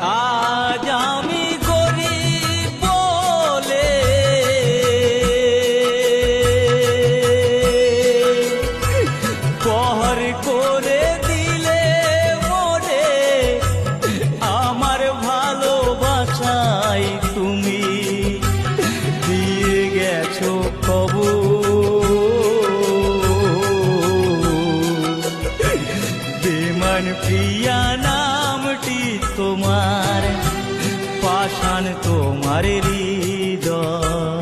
আজ আমি বলে। দিলে মরে আমার তুমি। দিয়ে গেছো বেমান প্রিয়া নামটি তোমার পাষাণ তোমার হৃদয়।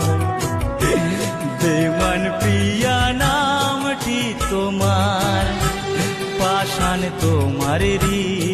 বেমান প্রিয়া নামটি তোমার পাষাণ তোমার হৃদয়।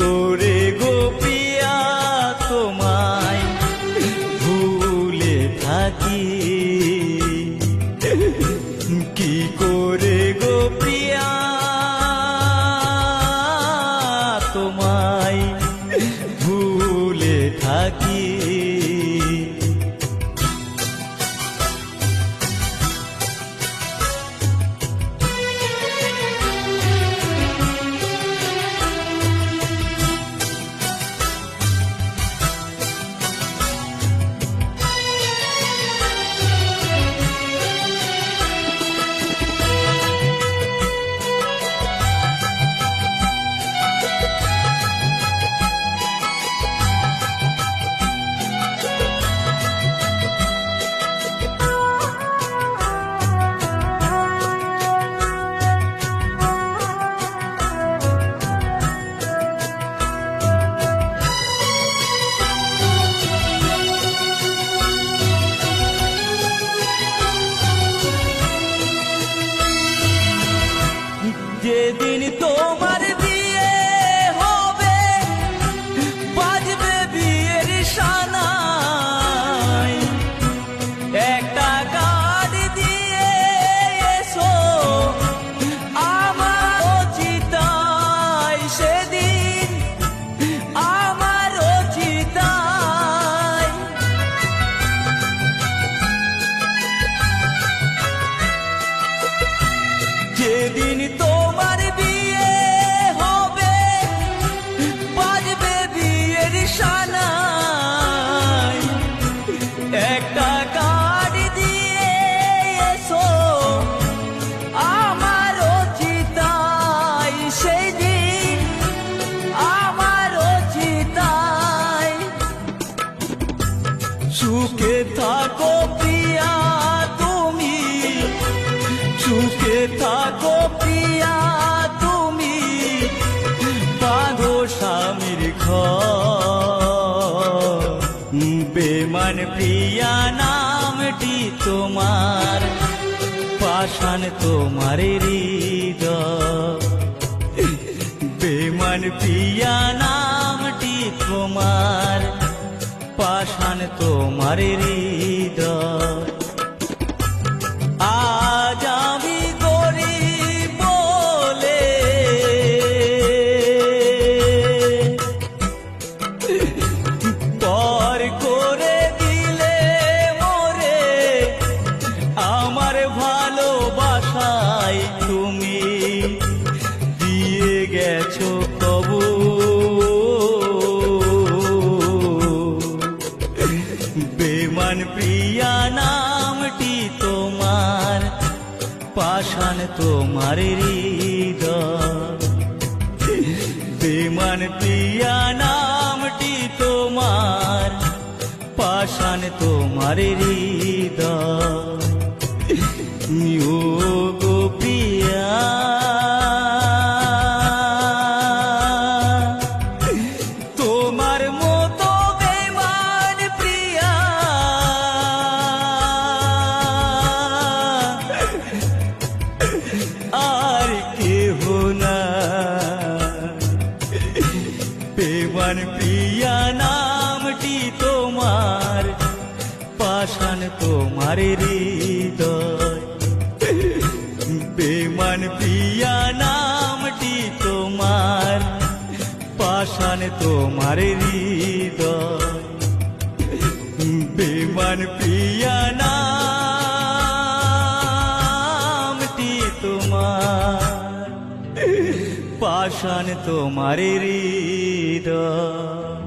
করে সুখে থাকো পিয়া তুমি বাঁধো স্বামীর ঘর। বেমান প্রিয়া, নামটি তোমার পাশান তোমার হৃদয়। বেমান প্রিয়া, নামটি তোমার পাশান তোমার হৃদয়। প্রিয়া নামটি তোমার পাষাণ তোমার বেমান প্রিয়া নামটি তোমার পাষাণ তোমার হৃদয়। প্রিয়া তোমার হৃদয়। বেমান প্রিয়া নামটি তোমার, পাষাণ তোমার হৃদয়। বেমান প্রিয়া নামটি তোমার, পাষাণ তোমার হৃদয়।